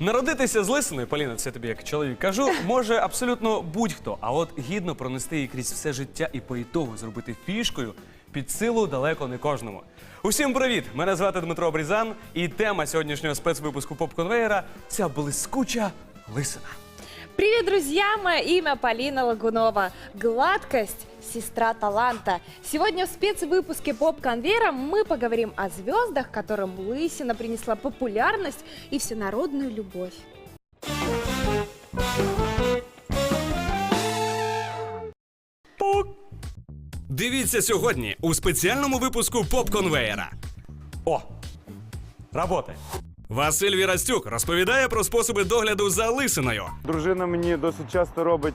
Народитися з лисиною, Поліна, це тобі як чоловік кажу, може абсолютно будь-хто. А от гідно пронести її крізь все життя і по ітогу зробити фішкою під силу далеко не кожному. Усім привіт! Мене звати Дмитро Брізан, і тема сьогоднішнього спецвипуску поп-конвейера ця блискуча лисина. Привет, друзья! Мое имя Полина Лагунова. Гладкость – сестра таланта. Сегодня в спецвыпуске поп-конвейера мы поговорим о звездах, которым лысина принесла популярность и всенародную любовь. Пук! Дивіться сьогодні у спеціальному випуску поп-конвеєра. О! Работає! Василь Вірастюк розповідає про способи догляду за лисиною. Дружина мені досить часто робить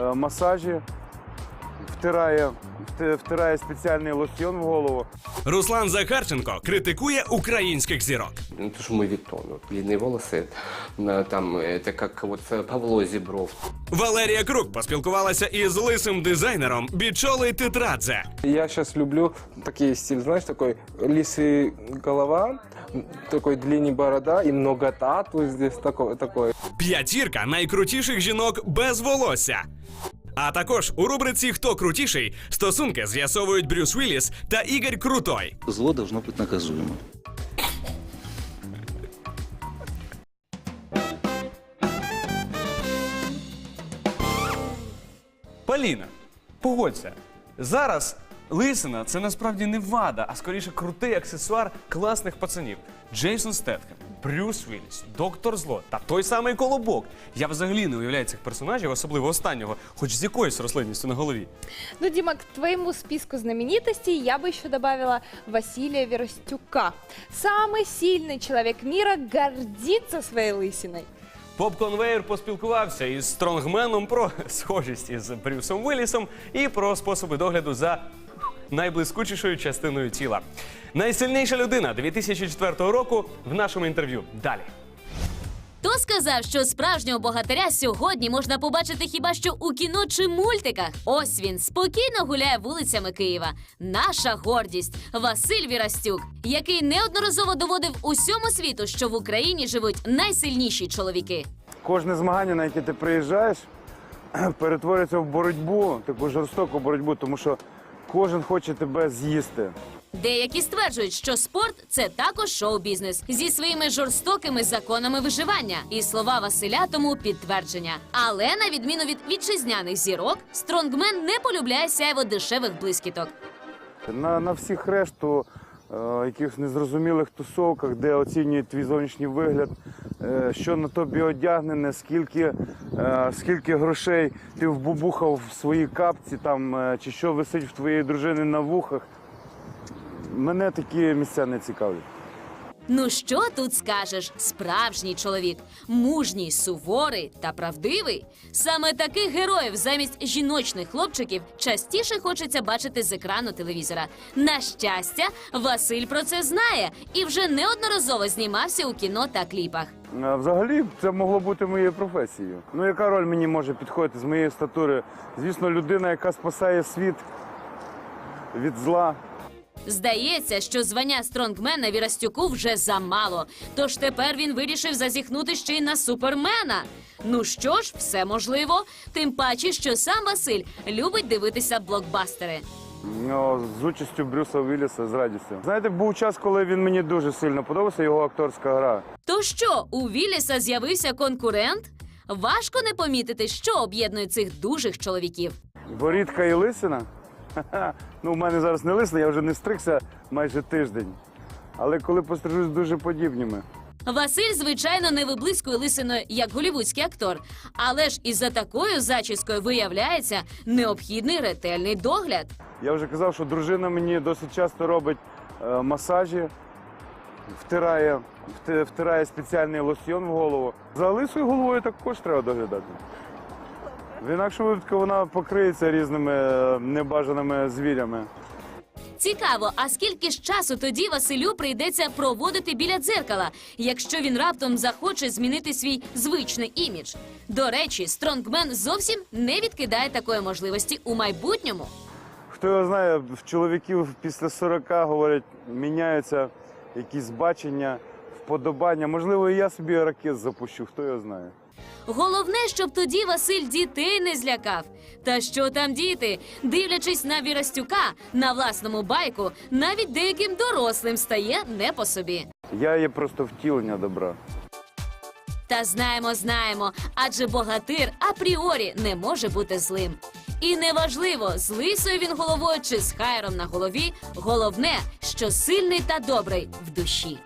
е, масажі, втирає, вти- втирає спеціальний лосьйон в голову. Руслан Захарченко критикує українських зірок. Ну, то, что мовитон, вот, длинные волосы, на, там, это как вот э, Павло Зебров. Валерія Крук поспілкувалася із лисим дизайнером Бічоли Титрадзе. Я сейчас люблю такие стиль, знаешь, такой лисый голова, такой длинный борода и много тату здесь такой. такой. П'ятірка найкрутіших жінок без волосся. А також у рубриці Хто крутіший стосунки з'ясовують Брюс Вілліс та Ігор Крутой. Зло должно бути наказуємо. Поліна, погодься, зараз лисина це насправді не вада, а скоріше крутий аксесуар класних пацанів. Джейсон Стетхем, Брюс Вілліс, Доктор Зло та той самий Колобок. Я взагалі не уявляю цих персонажів, особливо останнього, хоч з якоюсь рослинністю на голові. Ну, Дима, к твоему списку знаменитостей я бы еще добавила Василия Веростюка. Самый сильный человек мира гордится своей лысиной. Поп-конвейер поспілкувався із стронгменом про схожість із Брюсом Віллісом і про способи догляду за найблискучішою частиною тіла. Найсильніша людина 2004 року в нашому інтерв'ю. Далі. Хто сказав, що справжнього богатиря сьогодні можна побачити хіба що у кіно чи мультиках? Ось він спокійно гуляє вулицями Києва. Наша гордість Василь Вірастюк, який неодноразово доводив усьому світу, що в Україні живуть найсильніші чоловіки. Кожне змагання, на яке ти приїжджаєш, перетворюється в боротьбу, таку жорстоку боротьбу, тому що кожен хоче тебе з'їсти. Деякі стверджують, що спорт це також шоу-бізнес зі своїми жорстокими законами виживання. І слова Василя тому підтвердження. Але на відміну від вітчизняних зірок, стронгмен не полюбляє сяйво дешевих блискіток. На, на всіх решту е, якихось незрозумілих тусовках, де оцінюють твій зовнішній вигляд, е, що на тобі одягнене, скільки, е, скільки грошей ти вбубухав в своїй капці, там, е, чи що висить в твоєї дружини на вухах. Мене такі місця не цікавлять. Ну що тут скажеш? Справжній чоловік, мужній, суворий та правдивий. Саме таких героїв замість жіночних хлопчиків частіше хочеться бачити з екрану телевізора. На щастя, Василь про це знає і вже неодноразово знімався у кіно та кліпах. А Взагалі, це могло бути моєю професією. Ну, яка роль мені може підходити з моєї статури? Звісно, людина, яка спасає світ від зла. Здається, що звання стронгмена Вірастюку вже замало. Тож тепер він вирішив зазіхнути ще й на супермена. Ну що ж, все можливо. Тим паче, що сам Василь любить дивитися блокбастери. Ну, з участю Брюса Вілліса з радістю. Знаєте, був час, коли він мені дуже сильно подобався, його акторська гра. То що, у Вілліса з'явився конкурент? Важко не помітити, що об'єднує цих дужих чоловіків. Борідка і лисина. Ну, в мене зараз не лисина, я вже не стригся майже тиждень. Але коли пострижусь, дуже подібніми. Василь, звичайно, не виблискує лисиною як голівудський актор, але ж із-за такою зачіскою виявляється необхідний ретельний догляд. Я вже казав, що дружина мені досить часто робить е, масажі, втирає, вти- втирає спеціальний лосьйон в голову. За лисою головою також треба доглядати. В інакшому випадку вона покриється різними е, небажаними звірями. Цікаво, а скільки ж часу тоді Василю прийдеться проводити біля дзеркала, якщо він раптом захоче змінити свій звичний імідж? До речі, стронгмен зовсім не відкидає такої можливості у майбутньому. Хто його знає, в чоловіків після 40 говорять, міняються якісь бачення, вподобання. Можливо, і я собі ракет запущу, хто його знає. Головне, щоб тоді Василь дітей не злякав. Та що там діти? Дивлячись на Вірастюка на власному байку, навіть деяким дорослим стає не по собі. Я є просто втілення добра. Та знаємо, знаємо, адже богатир апріорі не може бути злим. І неважливо, з лисою він головою чи з хайром на голові. Головне, що сильний та добрий в душі.